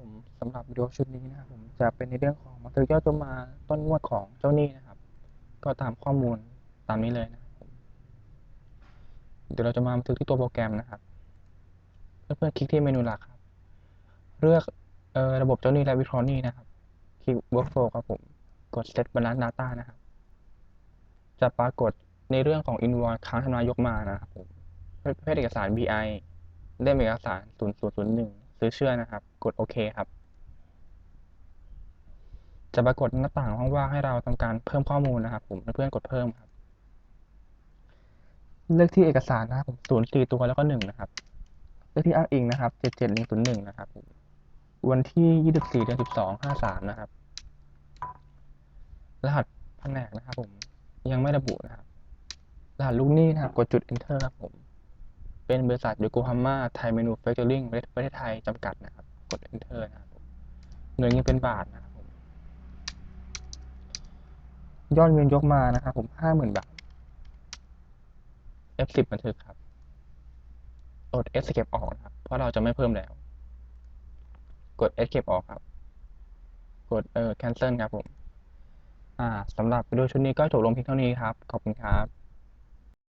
ผมสำหรับวิดีโอชุดนี้นะครับผมจะเป็นในเรื่องของมาเตอร์ย่อตัวมาต้นงวดของเจ้าหนี้นะครับ ก็ตามข้อมูลตามนี้เลยนะครับเดี๋ยวเราจะมาบันทึกที่ตัวโปรแกรมนะครับเพื่อนๆคลิกที่เมนูหลักครับ เลือกเอ่อระบบเจ้าหนี้และวิเคราะห์หนี้นะครับ คลิก workflow ครับผม กด set balance data นะครับ จะปรากฏในเรื่องของ invoice ค้างชำระยกมานะครับผมประเภทเอกสาร BI เล่มเอกสาร 0001 ซื้อเชื่อนะครับ กดโอเคครับ จะปรากฏหน้าต่างว่างๆให้เราทำการเพิ่มข้อมูลนะครับ ผมเพื่อนๆกดเพิ่มครับ เลือกที่เอกสารนะครับผมศูนย์สี่ตัวแล้วก็หนึ่งนะครับ เลือกที่อ้างอิงนะครับเจ็ดเจ็ดหนึ่งศูนย์หนึ่งนะครับผมวันที่ยี่สิบสี่เดือนสิบสองห้าสามนะครับ รหัสแผนกนะครับ ผมยังไม่ระบุนะครับรหัสลูกหนี้นะครับ กดจุด enter ครับผม เป็นบริษัทโยโกฮาม่าไทยเมนูแฟคเจอริงประเทศไทยจำกัดนะครับ กด enter นะครับเงินยังเป็นบาทนะครับผมยอดเงินยกมานะครับผมห้าหมื่นบาท F10 บันทึกครับกด escape ออกนะครับ เพราะเราจะไม่เพิ่มแล้ว กด escape ออกครับ กดเออ cancel ครับผม อ่าสำหรับวิดีโอชุดนี้ก็จบลงเพียงเท่านี้ครับ ขอบคุณครับ